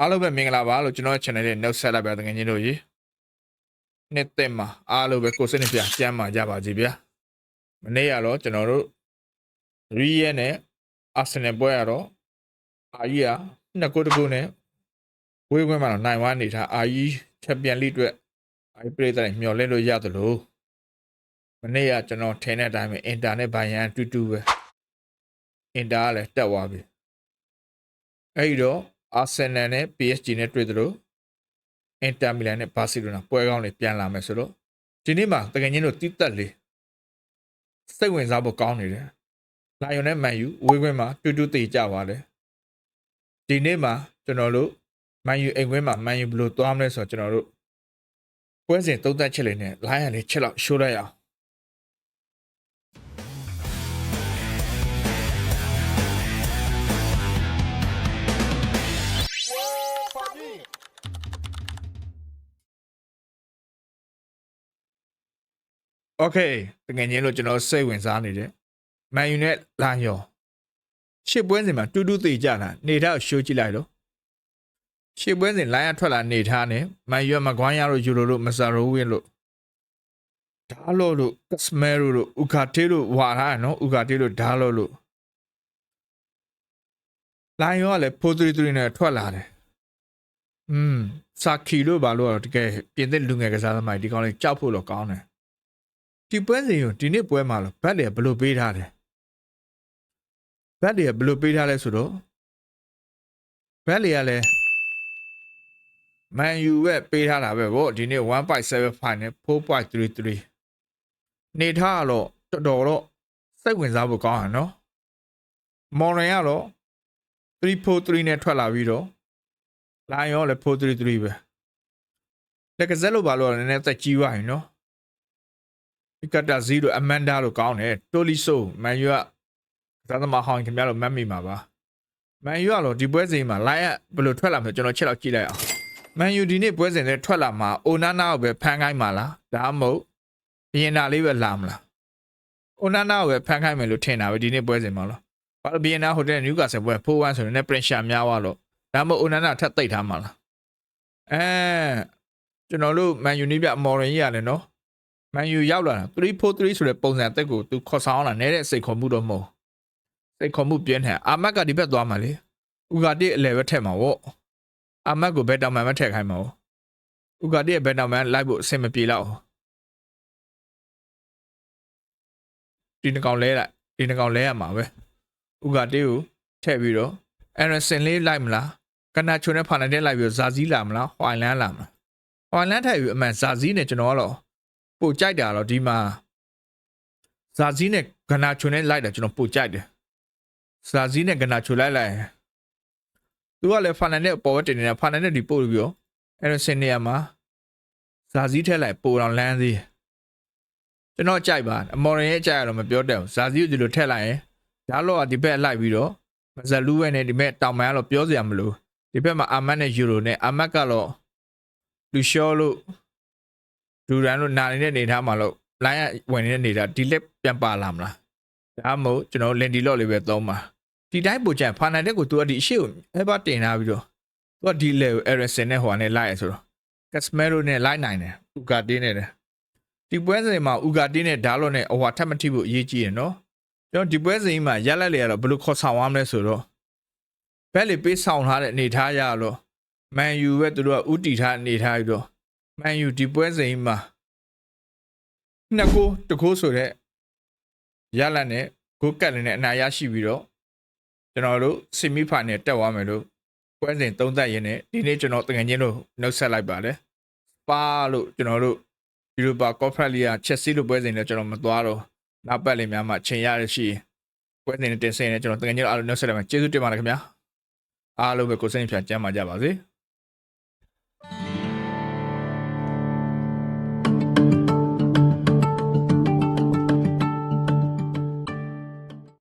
အားလုံးပဲမင်္ဂလာပါလို့ကျွန်တော် channel နဲ့နှုတ်ဆက်လိုက်ပါတကယ်ချင်းတို့ရေနှစ်သက်မှာအားလုံးပဲကိုယ်စိတ်နှပြကျမ်းမာကြပါစေဗျာမနေ့ကတော့ကျွန်တော်တို့ရီယဲနဲ့အာဆင်နယ်ပွဲရတော့အာကြီးကနှစ်ကိုတစ်ကိုနဲ့ဝေးခွင့်မှာတော့နိုင်ဝါနေထားအာကြီးချန်ပီယံလိအတွက်အာကြီးပြည်တိုင်းမျှော်လင့်လို့ရသလိုမနေ့ကကျွန်တော်ထင်တဲ့အတိုင်းပဲအင်တာနက်ဘိုင်ယန်တူတူပဲအင်တာကလည်းတက်သွားပြီအဲ့ဒီတော့ အာဆင်နယ်နဲ့ PSG နဲ့တွေ့သလိုအင်တာမီလန်နဲ့ဘာစီလိုနာပွဲကောင်းတွေပြန်လာမယ်ဆိုတော့ဒီနေ့မှာတကယ်ချင်းတို့တိတက်လေးစိတ်ဝင်စားဖို့ကောင်းနေတယ်။လာယွန်နဲ့မန်ယူဝေးခွင်းမှာတူတူတေကြပါတယ်။ဒီနေ့မှာကျွန်တော်တို့မန်ယူအိမ်ခွင်းမှာမန်ယူဘယ်လိုသွားမလဲဆိုတော့ကျွန်တော်တို့ပွဲစဉ်သုံးသက်ချက်လေးနဲ့လိုင်းရန်လေးချက်လောက်ရှိုးလိုက်အောင် โอเคတကယ်ချင်းလို့ကျွန်တော်စိတ်ဝင်စားနေတယ်မန်ယူနဲ့လာယောရှစ်ပွဲစဉ်မှာတူတူသေးကြတာနေထားကိုရှိုးကြည့်လိုက်တော့ရှစ်ပွဲစဉ်လိုင်းရထွက်လာနေထားနဲ့မန်ယူကမကွမ်းရလို့ယူလိုလို့မဆာရိုးဝင်းလို့ဒါလို့လို့ကစမဲရိုလို့ဥကာတေလို့ဝါထားတယ်နော်ဥကာတေလို့ဒါလို့လို့လိုင်းယောကလည်းဖိုးသရီသရီနဲ့ထွက်လာတယ်อืมစာခီလို့ဘာလို့တော့တကယ်ပြင်သစ်လူငယ်ကစားသမားဒီကောင်လေးကြောက်ဖို့တော့ကောင်းတယ် ဒီပွဲစဉ်ကိုဒီနေ့ပွဲမှာလို့ဘတ်တွေကဘယ်လိုပေးထားတယ်ဘတ်တွေကဘယ်လိုပေးထားလဲဆိုတော့ဘတ်တွေကလည်းမန်ယူပဲပေးထားတာပဲဗောဒီနေ့1.75နဲ့4.33နေထားတော့တော်တော်တော့စိတ်ဝင်စားဖို့ကောင်းတာနော်မော်ရန်ကတော့343နဲ့ထွက်လာပြီးတော့လိုင်းရောလည်း433ပဲလက်ကဆက်လို့ပါလို့နည်းနည်းသက်ကြီးသွားရင်နော် ပီကတာ0အမန်ဒါလို့ကောင်းတယ်တိုလီဆိုမန်ယူကသာသမာဟောင်းခင်ဗျားတို့မှတ်မိမှာပါမန်ယူကတော့ဒီပွဲစဉ်မှာ line ဘယ်လိုထွက်လာမလဲကျွန်တော်ချက်လောက်ကြည့်လိုက်အောင်မန်ယူဒီနေ့ပွဲစဉ်နဲ့ထွက်လာမှာအိုနာနာကိုပဲဖန်ခိုင်းမှာလားဒါမှမဟုတ်ဘီယန်နာလေးပဲလာမလားအိုနာနာကိုပဲဖန်ခိုင်းမယ်လို့ထင်တာပဲဒီနေ့ပွဲစဉ်မှာလို့ဘာလို့ဘီယန်နာဟိုတယ်နယူကာဆယ်ပွဲ4-1ဆိုရင်လည်း pressure များသွားလို့ဒါမှမဟုတ်အိုနာနာထပ်သိပ်ထားမှာလားအဲကျွန်တော်တို့မန်ယူနီးပြမော်ရင်ကြီးရတယ်နော် မန်ယူရောက်လာတာ343ဆိုတဲ့ပုံစံအသက်ကိုသူခေါ်ဆောင်လာနေတဲ့စိတ်ခေါ်မှုတော့မဟုတ်စိတ်ခေါ်မှုပြင်းထန်အာမတ်ကဒီဘက်သွားမှာလေဥဂါတိအလဲပဲထက်မှာဗောအာမတ်ကိုဘက်တောင်မန်မထက်ခိုင်းမှာဗောဥဂါတိရဲ့ဘက်တောင်မန်လိုက်ဖို့အဆင်မပြေတော့ဒီနှကောင်လဲလိုက်ဒီနှကောင်လဲရမှာပဲဥဂါတိကိုထည့်ပြီးတော့အရဆင်လေးလိုက်မလားကနာချုံနဲ့ဖာနေတဲ့လိုက်ပြီးဇာဇီးလာမလားဟွိုင်လန်းလာမလားဟွိုင်လန်းထည့်ပြီးအမှန်ဇာဇီးနဲ့ကျွန်တော်ကတော့ ပိုကြိုက်တာတော့ဒီမှာဇာဇီးနဲ့ဂနာချွန်နဲ့လိုက်တာကျွန်တော်ပိုကြိုက်တယ်ဇာဇီးနဲ့ဂနာချွန်လိုက်လိုက်ရင်သူကလည်းဖာနန်နဲ့ပေါ်ဝတ်တင်နေတာဖာနန်နဲ့ဒီပို့ပြီးတော့အဲ့တော့စင်နေရမှာဇာဇီးထက်လိုက်ပိုတော့လန်းသေးကျွန်တော်ကြိုက်ပါအမော်ရင်ရဲ့ကြိုက်ရတော့မပြောတတ်ဘူးဇာဇီးကိုဒီလိုထက်လိုက်ရင်ဒါတော့ဒီဘက်လိုက်ပြီးတော့မဇလူးဝဲနဲ့ဒီဘက်တောင်မန်ကတော့ပြောစရာမလိုဒီဘက်မှာအာမတ်နဲ့ယူရိုနဲ့အာမတ်ကတော့လူရှောလို့ ဒူရန်တို့နာနေတဲ့နေထားမှာလို့လိုင်းရဝင်နေတဲ့နေတာဒီလက်ပြန်ပါလာမလားဒါမှမဟုတ်ကျွန်တော်လင်ဒီလော့လေးပဲသုံးပါဒီတိုင်းပို့ချင်ဖာနာတက်ကိုသူကဒီအရှိကိုအဘတင်ထားပြီးတော့သူကဒီလက်ကိုအရက်ဆင်နဲ့ဟိုကနေလိုက်ရဆိုတော့ကက်စမဲရိုနဲ့လိုက်နိုင်တယ်ဥကာတင်းနဲ့တယ်ဒီပွဲစဉ်မှာဥကာတင်းနဲ့ဒါလော့နဲ့အဝါထပ်မထိဖို့အရေးကြီးရနော်ကျွန်တော်ဒီပွဲစဉ်မှာရက်လက်လေကတော့ဘယ်လိုခေါ်ဆောင်ရမလဲဆိုတော့ဘက်လေပေးဆောင်ထားတဲ့အနေထားရတော့မန်ယူပဲသူတို့ကဥတီထားအနေထားပြီးတော့ မန်ယူဒီပွဲစဉ်မှာနှစ်ကိုတကိုးဆိုတဲ့ရလတ်နဲ့ဂိုးကတ်နဲ့အနာရရှိပြီးတော့ကျွန်တော်တို့ဆီမီဖိုင်နယ်တက်သွားမယ်လို့ပွဲစဉ်သုံးသပ်ရင်းနဲ့ဒီနေ့ကျွန်တော်တကယ်ချင်းလို့နှုတ်ဆက်လိုက်ပါတယ်။ပါလို့ကျွန်တော်တို့ယူရိုပါကော့ဖရက်လီယာချက်စီလို့ပွဲစဉ်နဲ့ကျွန်တော်မသွားတော့နောက်ပတ်လေးများမှချိန်ရရရှိရင်ပွဲစဉ်နဲ့တင်ဆက်နေကျွန်တော်တကယ်ချင်းအားလုံးနှုတ်ဆက်လိုက်မှာကျေးဇူးတင်ပါတယ်ခင်ဗျာ။အားလုံးပဲကိုယ်စိတ်ဖြာကျမ်းပါကြပါစေ။